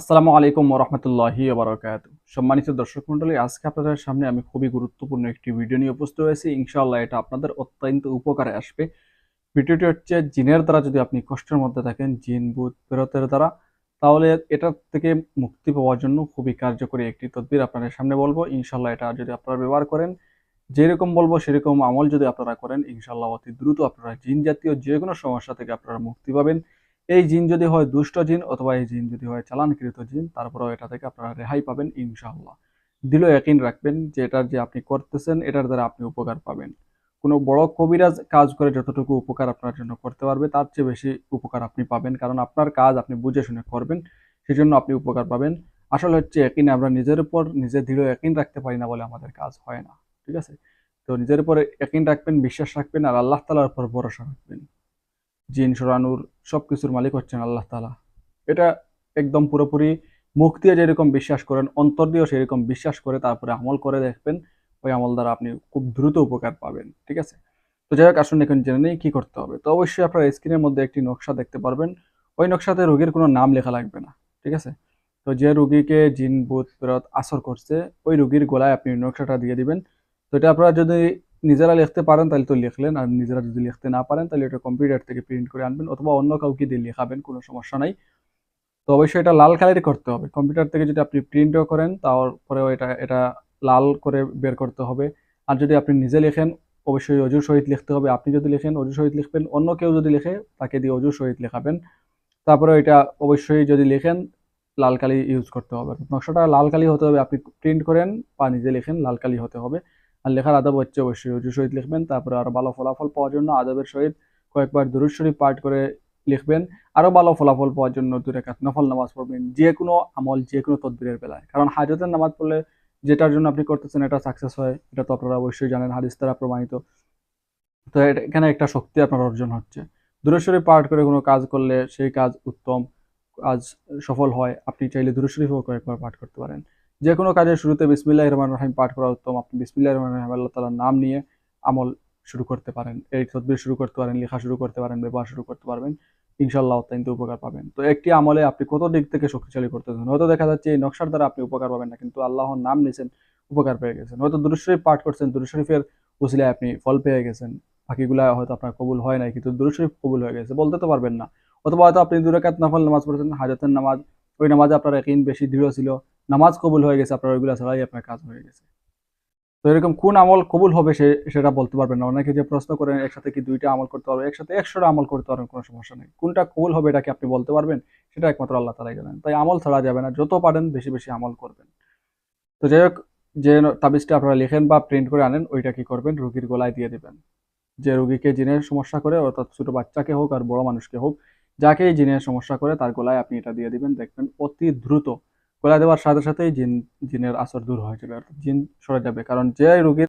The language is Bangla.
আসসালামু আলাইকুম রহমতুল্লাহি বারকাত সম্মানিত দর্শক মন্ডলী আজকে আপনাদের সামনে আমি খুবই গুরুত্বপূর্ণ একটি ভিডিও নিয়ে উপস্থিত হয়েছি। ইনশাআল্লাহ এটা আপনাদের অত্যন্ত উপকারে আসবে। ভিডিওটি হচ্ছে জিনের দ্বারা যদি আপনি কষ্টের মধ্যে থাকেন, জিন বুধ প্রেরতের দ্বারা, তাহলে এটা থেকে মুক্তি পাওয়ার জন্য খুবই কার্যকরী একটি তদবির আপনাদের সামনে বলব। ইনশাআল্লাহ এটা যদি আপনারা ব্যবহার করেন, যেরকম বলব সেরকম আমল যদি আপনারা করেন, ইনশাআল্লাহ অতি দ্রুত আপনারা জিন জাতীয় যে কোনো সমস্যা থেকে আপনারা মুক্তি পাবেন। এই জিন যদি হয় দুষ্ট জিন অথবা এই জিন যদি হয় চালানকৃত জিন, তারপরেও এটা থেকে আপনারা রেহাই পাবেন ইনশাআল্লাহ। দিল একইন রাখবেন যে এটার যে আপনি করতেছেন, এটার দ্বারা আপনি উপকার পাবেন। কোনো বড় কবিরাজ কাজ করে যতটুকু উপকার আপনার জন্য করতে পারবে, তার চেয়ে বেশি উপকার আপনি পাবেন। কারণ আপনার কাজ আপনি বুঝে শুনে করবেন সেই জন্য আপনি উপকার পাবেন। আসলে হচ্ছে একই আমরা নিজের উপর নিজে দৃঢ় একইন রাখতে পারি না বলে আমাদের কাজ হয় না, ঠিক আছে? তো নিজের উপর একইন রাখবেন, বিশ্বাস রাখবেন আর আল্লাহ তালার উপর ভরসা রাখবেন। জিন, সরানুর সব কিছুর মালিক হচ্ছেন আল্লাহ তালা এটা একদম পুরোপুরি মুখ দিয়ে যেরকম বিশ্বাস করেন, অন্তর দিয়েও সেরকম বিশ্বাস করে তারপরে আমল করে দেখবেন, ওই আমল দ্বারা আপনি খুব দ্রুত উপকার পাবেন, ঠিক আছে? তো যাই হোক, আসুন এখন জেনে নেই কী করতে হবে। তো অবশ্যই আপনার স্ক্রিনের মধ্যে একটি নকশা দেখতে পারবেন। ওই নকশাতে রোগীর কোনো নাম লেখা লাগবে না, ঠিক আছে? তো যে রুগীকে জিন, ভূত প্রেরত আসর করছে, ওই রুগীর গলায় আপনি নকশাটা দিয়ে দিবেন। তো এটা আপনারা যদি নিজেরা লিখতে পারেন, তাহলে তো লিখলেন। আর নিজেরা যদি লিখতে না পারেন, তাহলে এটা কম্পিউটার থেকে প্রিন্ট করে আনবেন অথবা অন্য কাউকে দিয়ে লেখাবেন, কোনো সমস্যা নাই। তো অবশ্যই এটা লাল কালারই করতে হবে। কম্পিউটার থেকে যদি আপনি প্রিন্টও করেন, তারপরেও এটা এটা লাল করে বের করতে হবে। আর যদি আপনি নিজে লেখেন, অবশ্যই অজুর সহিত লিখতে হবে। আপনি যদি লেখেন, অজুর সহিত লিখবেন, অন্য কেউ যদি লেখে, তাকে দিয়ে অজুর সহিত লেখাবেন। তারপরে এটা অবশ্যই যদি লেখেন, লাল কালি ইউজ করতে হবে। নকশাটা লাল কালি হতে হবে। আপনি প্রিন্ট করেন বা নিজে লেখেন, লাল কালি হতে হবে। আর লেখার আদব হচ্ছে অবশ্যই অজু সহিত লিখবেন, তারপরে আরও ভালো ফলাফল পাওয়ার জন্য আদবের সহিত কয়েকবার দুরুদ শরীফ পাঠ করে লিখবেন, আরও ভালো ফলাফল পাওয়ার জন্য দু রেখাত নফল নামাজ পড়বেন, যে কোনো আমল, যে কোনো তদবিরের বেলায়। কারণ হাজতের নামাজ পড়লে যেটার জন্য আপনি করতেছেন এটা সাকসেস হয়, এটা তো আপনারা অবশ্যই জানেন, হাদিস দ্বারা প্রমাণিত। তো এখানে একটা শক্তি আপনার অর্জন হচ্ছে। দুরুদ শরীফ পাঠ করে কোনো কাজ করলে সেই কাজ উত্তম, কাজ সফল হয়, আপনি চাইলে শরীফও কয়েকবার পাঠ করতে পারেন। যে কোনো কাজের শুরুতে বিসমিল্লাহ রহমান রহিম পাঠ করা উত্তম। আপনি বিসমিল্লাহ রহমান রহিম আল্লাহ তালার নাম নিয়ে আমল শুরু করতে পারেন, এই তদবির শুরু করতে পারেন, লেখা শুরু করতে পারেন, ব্যবহার শুরু করতে পারবেন ইনশাল্লাহ অত্যন্ত উপকার পাবেন। তো একটি আমলে আপনি কত দিক থেকে শক্তিশালী করতেছেন হয়তো দেখা যাচ্ছে এই নকশার দ্বারা আপনি উপকার পাবেন না, কিন্তু আল্লাহর নাম নিয়েছেন, উপকার পেয়ে গেছেন। হয়তো দুরুদ শরীফ পাঠ করছেন, দুরুদ শরীফের উসিলায় আপনি ফল পেয়ে গেছেন, বাকিগুলা হয়তো আপনার কবুল হয় নাই, কিন্তু দুরুশরীফ কবুল হয়ে গেছে, বলতে তো পারবেন না। অথবা হয়তো আপনি দুরাকাত নফল নামাজ পড়েছেন, হাজাতের নামাজ, ওই নামাজে আপনার একদিন বেশি দৃঢ় ছিল নামাজ কবুল হয়ে গেছে, আপনার ওইগুলা ছাড়াই আপনার কাজ হয়ে গেছে। তো এরকম কোন আমল কবুল হবে সে, সেটা বলতে পারবেন না। অনেকে যে প্রশ্ন করেন, একসাথে কি দুইটা আমল করতে পারবে একসাথে একশোটা আমল করতে পারবেন, কোনো সমস্যা নেই। কোনটা কবুল হবে এটাকে আপনি বলতে পারবেন, সেটা একমাত্র আল্লাহ তালাই জানেন। তাই আমল ছাড়া যাবে না, যত পারেন বেশি বেশি আমল করবেন। তো যাই হোক, যে তাবিজটা আপনারা লেখেন বা প্রিন্ট করে আনেন, ওইটা কি করবেন? রুগীর গলায় দিয়ে দেবেন। যে রুগীকে জিনের সমস্যা করে, অর্থাৎ ছোট বাচ্চাকে হোক আর বড় মানুষকে হোক, যাকেই জিনের সমস্যা করে, তার গলায় আপনি এটা দিয়ে দিবেন। দেখবেন অতি দ্রুত গলায় দেওয়ার সাথে সাথেই জিন, জিনের আসর দূর হয়ে যাবে জিন সরে যাবে। কারণ যে রুগীর